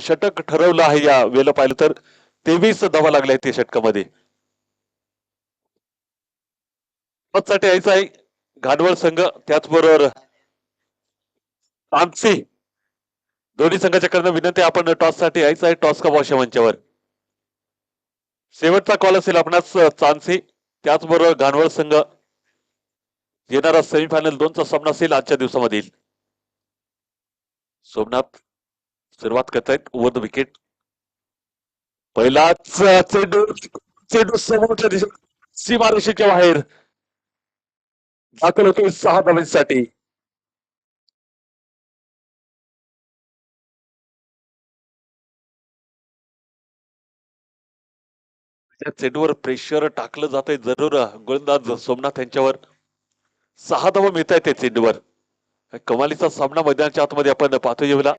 षटक ठरवलं आहे या वेळेला पाहिलं तर. तेवीस धावा लागल्या आहेत या षटकामध्ये. साठी यायचं आहे घाडवळ संघ त्याचबरोबर आमसी दोन्ही संघाच्या कडनं विनंती आपण टॉससाठी यायचं आहे टॉस का वॉश मंचावर शेवटचा कॉल असेल आपणास चांसी त्याचबरोबर घाणवळ संघ. येणारा सेमीफायनल दोनचा सामना असेल आजच्या दिवसामधील. सोमनाथ सुरुवात करतायत ओव्हर द विकेट. पहिलाच चेंडू चेंडू समोरच्या दिशेत सीमारेषेच्या बाहेर. दाखल होतो सहा धावांसाठी. त्या चेंडूवर प्रेशर टाकलं जात आहे जरूर. गोलंदाज सोमनाथ यांच्यावर. सहा धावा मिळत आहेत त्या चेंडूवर. कमालीचा सामना मैदानाच्या आतमध्ये आपण पाहतो येऊला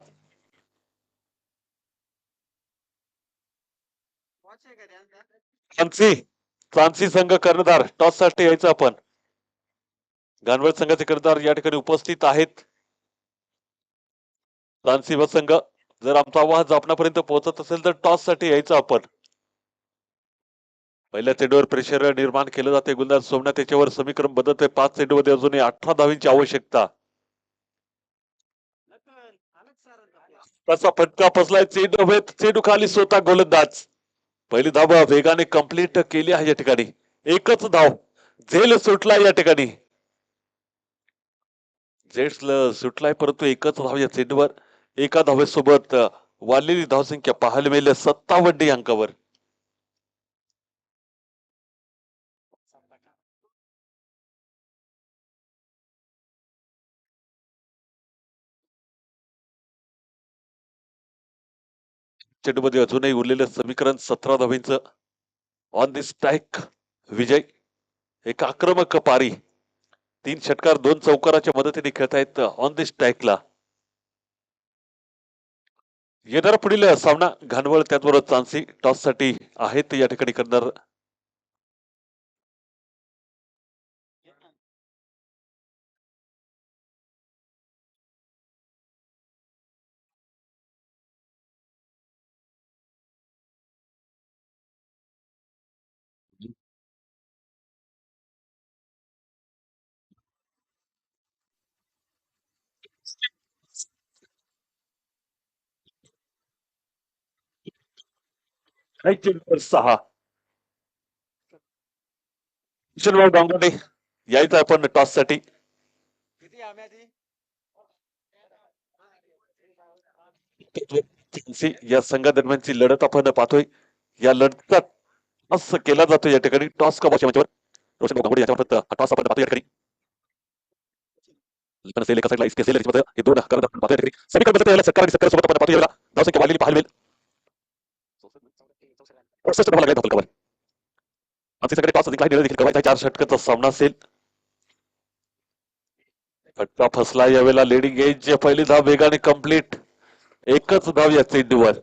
चांसी चांसी संघ कर्णधार टॉससाठी यायचं आपण. गानवळ संघाचे कर्णधार या ठिकाणी उपस्थित आहेत. चांसी व संघ जर आमचा आवाज आपणापर्यंत पोहोचत असेल तर टॉससाठी यायचं आपण. पहिल्या चेंडूवर प्रेशर निर्माण केलं जाते. गुलदार सोमनाथ त्याच्यावर समीकरण बदलते पाच चेंडूमध्ये अजूनही अठरा धावींची आवश्यकता. तसा फटका फसलाय चेंडू चेंडू खाली स्वतः गोलंदाज. पहिली धाव वेगाने कंप्लीट केली आहे या ठिकाणी. एकच धाव. झेल सुटला या ठिकाणी. जेट्स सुटलाय परंतु एकच धाव या चेंडूवर एका धावेसोबत वाढलेली धावसंख्या पाहायला मिळेल सत्तावन्न अंकावर. चेंडूमध्ये अजूनही उरलेलं समीकरण सतरा धावेंचं ऑन दी स्ट्राईक विजय. एक आक्रमक पारी. तीन षटकार दोन चौकाराच्या मदतीने खेळतायत ऑन दी स्ट्राईकला येणार पुढील सामना. घाणवळ त्याचबरोबर चान्सी टॉससाठी आहेत या ठिकाणी करणार आणि चेंडूवर सहा किशनभाऊ डांगोटे यायचं आपण टॉससाठी चान्सी या संघादरम्यानची लढत आपण पाहतोय या लढतात टॉस केला जातो या ठिकाणी टॉस का बॉच्या मंचावर रोशन गांगुडे याच्यामार्फत टॉस आपण पाहतो या ठिकाणी पण साईडला इसके असेल हे दोन करत आपण पाहतो सरकार सरकार सोबत आपण पाहतो याला धावसंख्या वाढलेली पाहायला अडुसष्ट धावा लागल्या धावफलकावर आमचे सगळे टॉस अधिक निर्णय देखील करायचा चार षटकाचा सामना असेल. फटका फसला यावेळेला लेडिंग एज पहिली धाव वेगाने कंप्लीट एकच धाव या चेंडूवर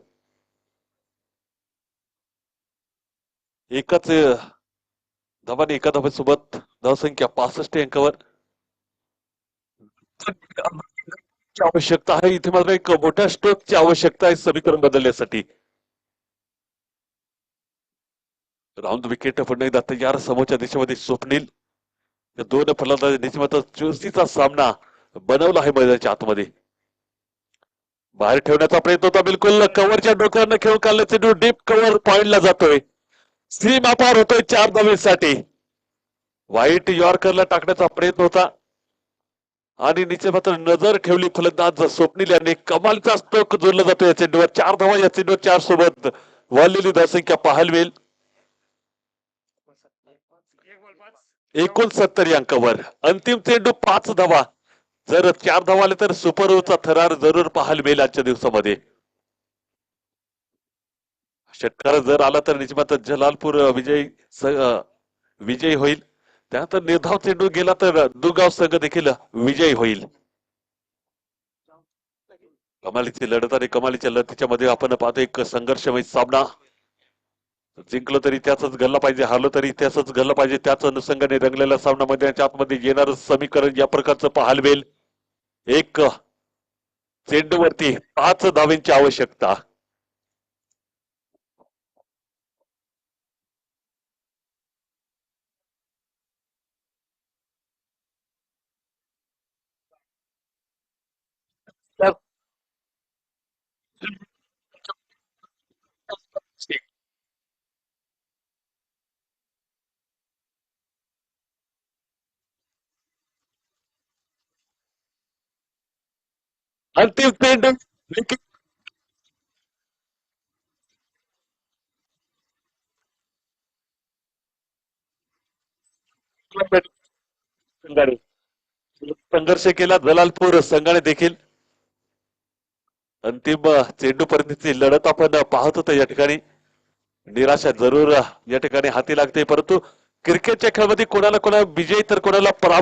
एकच धावाने एका धावेसोबत धावसंख्या पासष्ट अंकावर आवश्यकता आहे इथे मात्र एक मोठ्या स्ट्रोकची आवश्यकता आहे समीकरण बदलण्यासाठी. राऊंड विकेट फडणवीस जात यार समोरच्या देशामध्ये स्वप्नील. या दोन फलंदाज मात्र चुरशीचा सामना बनवला आहे मैदानाच्या आतमध्ये. बाहेर ठेवण्याचा प्रयत्न होता बिलकुल. कव्हरच्या डोक्यानं खेळून काढलं चेंडू डीप कव्हर पॉइंटला जातोय. सीमा होतोय चार धावेसाठी. व्हाईट यॉर्करला टाकण्याचा प्रयत्न होता. आणि निश्चित मात्र नजर ठेवली फलंदाज स्वप्नील यांनी. कमालचा स्ट्रोक जोडला जातो या चेंडूवर. चार धावा या चेंडूवर चार सोबत वाढलेली धावसंख्या पाहायला मिळेल. एकोणसत्तर अंकावर अंतिम चेंडू पाच धावा. जर चार धावा आले तर सुपर ओव्हरचा थरार जरूर पाहायला मिळेल आजच्या दिवसामध्ये. षटकार जर आला तर निश्चित जलालपूर विजय विजयी होईल. त्यानंतर निर्धाव चेंडू गेला तर दुगाव संघ देखील विजयी होईल. कमालीची लढत आणि कमालीच्या लढतीच्या मध्ये आपण पाहतो एक संघर्षमय सामना. जिंकलं तरी त्याच गल्ला पाहिजे हारलं तरी त्याच गल्ला पाहिजे त्याच अनुषंगाने रंगलेल्या सामनामध्ये याच्या आतमध्ये येणारं समीकरण या प्रकारचं पाहायला मिळेल. एक चेंडूवरती पाच धावेंची आवश्यकता. आणि चेंडू संघर्ष केला जलालपूर संघाने देखील. अंतिम चेंडू पर्यंतची लढत आपण पाहत होतो या ठिकाणी. निराशा जरूर या ठिकाणी हाती लागते परंतु क्रिकेटच्या खेळामध्ये कोणाला कोणाला विजय तर कोणाला पराभव